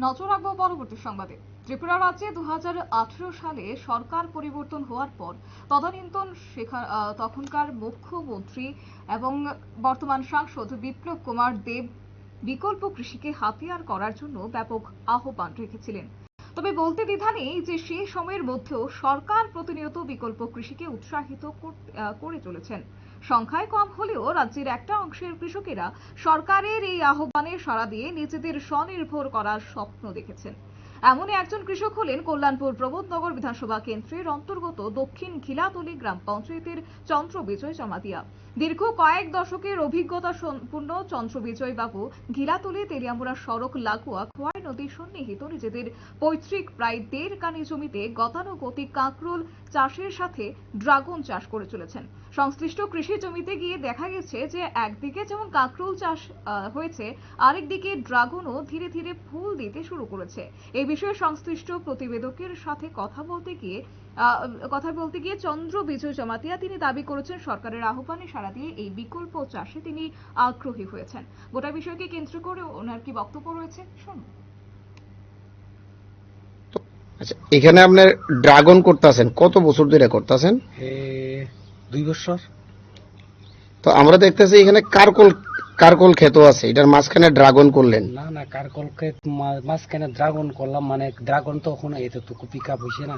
নজর রাখব পরবর্তী সংবাদে। ত্রিপুরা রাজ্যে দু সালে সরকার পরিবর্তন হওয়ার পর তদানীন্তন তখনকার মুখ্যমন্ত্রী এবং বর্তমান সাংসদ বিপ্লব কুমার দেব বিকল্প কৃষিকে হাতিয়ার করার জন্য ব্যাপক আহ্বান রেখেছিলেন। তবে বলতে দ্বিধা নেই যে সেই সময়ের মধ্যেও সরকার প্রতিনিয়ত বিকল্প কৃষিকে উৎসাহিত করে চলেছেন। সংখ্যায় কম হলেও রাজ্যের একটা অংশের কৃষকেরা সরকারের এই আহ্বানে সাড়া দিয়ে নিজেদের স্বনির্ভর করার স্বপ্ন দেখেছেন। এমনই একজন কৃষক হলেন কল্যাণপুর প্রবোধনগর বিধানসভা কেন্দ্রের অন্তর্গত দক্ষিণ খিলাতলি গ্রাম পঞ্চায়েতের চন্দ্র বিজয় জমাতিয়া। দীর্ঘ কয়েক দশকের অভিজ্ঞতা সম্পূর্ণ চন্দ্র বিজয় বাবু ঘিলাতলি তেলিয়ামুড়া সড়ক লাগোয়া খোয়াই নদীর সন্নিহিত নিজেদের পৈতৃক প্রায় দেড় কানি জমিতে গতানুগতিক কাঁকরোল চাষের সাথে ড্রাগন চাষ করে চলেছেন। সংশ্লিষ্ট কৃষি জমিতে গিয়ে দেখা গেছে যে একদিকে যেমন কাঁকরোল চাষ হয়েছে, আরেকদিকে ড্রাগনও ধীরে ধীরে ফুল দিতে শুরু করেছে। এই বিষয়ে সংশ্লিষ্ট প্রতিবেদকের সাথে কথা বলতে গিয়ে কথা বলতে গিয়ে চন্দ্র বিজয় জমাতিয়া তিনি দাবি করেছেন সরকারের আহ্বানে সাড়া দিয়ে এই বিকল্প চাষে তিনি আগ্রহী হয়েছেন। গোটা বিষয়কে কেন্দ্র করে ওনার কি বক্তব্য রয়েছে? শুনুন। আচ্ছা এখানে আপনার ড্রাগন করতেছেন কত বছর ধরে করতেছেন? দুই বছর। তো আমরা দেখতেছি এখানে কারকল কারকল ক্ষেত আছে এটার মাঝখানে ড্রাগন করলেন। না না কারকলকে মা- মাঝখানে ড্রাগন করলাম মানে ড্রাগন তো ওখানে এতটুকু পিক আপ হয়েছে না।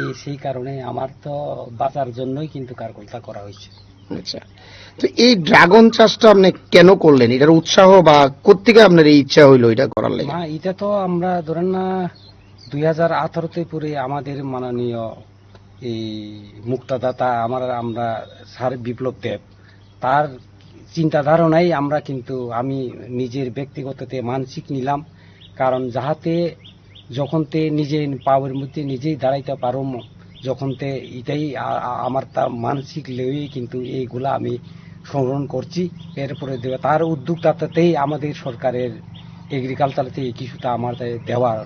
এই সেই কারণে আমার তো বাঁচার জন্যই কিন্তু কারকলটা করা হয়েছে আচ্ছা তো এই ড্রাগন চাষটা আপনি কেন করলেন? এটার উৎসাহ বা কোত্থেকে আপনার এই ইচ্ছা হইল এটা করার লাগে? না এটা তো আমরা ধরেন না দুই হাজার আঠারোতে পরে আমাদের মাননীয় এই মুক্তদাতা আমার আমরা স্যার বিপ্লব দেব তার চিন্তা ধারণাই আমরা কিন্তু আমি নিজের ব্যক্তিগততে মানসিক নিলাম। কারণ যাহাতে যখন তে নিজে পাওয়ার মধ্যে নিজেই দাঁড়াইতে পারো যখন তে এটাই আমার তা মানসিক লেগেই কিন্তু এইগুলা আমি সংগ্রহণ করছি। এরপরে দেওয়া তার উদ্যোগটাতেই আমাদের সরকারের এগ্রিকালচার থেকে কিছুটা আমাদের দেওয়ার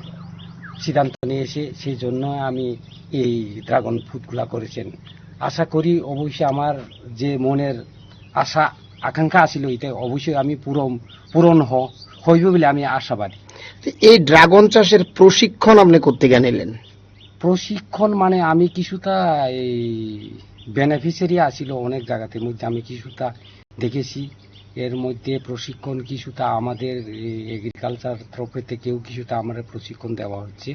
সিদ্ধান্ত নিয়েছে, সেই জন্য আমি এই ড্রাগন ফ্রুটগুলা করেছেন। আশা করি অবশ্যই আমার যে মনের আশা আকাঙ্ক্ষা আছিল এটা অবশ্যই আমি পূরণ পূরণ হ- হইব বলে আমি আশাবাদী। এই ড্রাগন চাষের প্রশিক্ষণ আপনি কোত্থেকে নিলেন? প্রশিক্ষণ মানে আমি কিছুটা এই বেনিফিশিয়ারি আসিল অনেক জায়গাতে মধ্যে আমি কিছুটা দেখেছি। এর মধ্যে প্রশিক্ষণ কিছুটা আমাদের এগ্রিকালচার তরফে থেকেও কিছুটা আমাদের প্রশিক্ষণ দেওয়া হচ্ছে।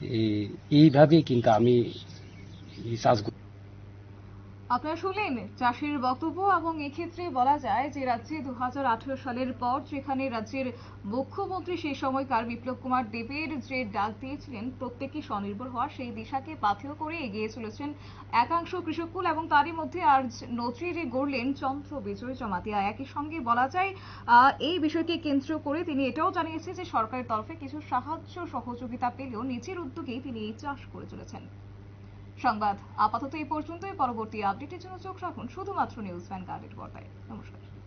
এই- এইভাবেই কিন্তু আমি চাষ আপনারা শুনলেন চাষির বক্তব্য এবং এক্ষেত্রে বলা যায় যে রাজ্যে দু হাজার আঠেরো সালের পর যেখানে রাজ্যের মুখ্যমন্ত্রী সেই সময়কার বিপ্লব কুমার দেবের যে ডাক দিয়েছিলেন প্রত্যেকে স্বনির্ভর হওয়া সেই দিশাকে পাথেয় করে এগিয়ে চলেছেন একাংশ কৃষককুল এবং তারই মধ্যে আর নজরে গড়লেন চন্দ্র বিজয় জমাতিয়া। একই সঙ্গে বলা যায় এই বিষয়কে কেন্দ্র করে তিনি এটাও জানিয়েছে যে সরকারের তরফে কিছু সাহায্য সহযোগিতা পেলেও নিজের উদ্যোগেই তিনি এই চাষ করে চলেছেন। সংবাদ। আপাতত এই পর্যন্তই। পরবর্তী আপডেটের জন্য চোখ রাখুন শুধুমাত্র নিউজ ভ্যানগার্ডের পর্দায়। নমস্কার।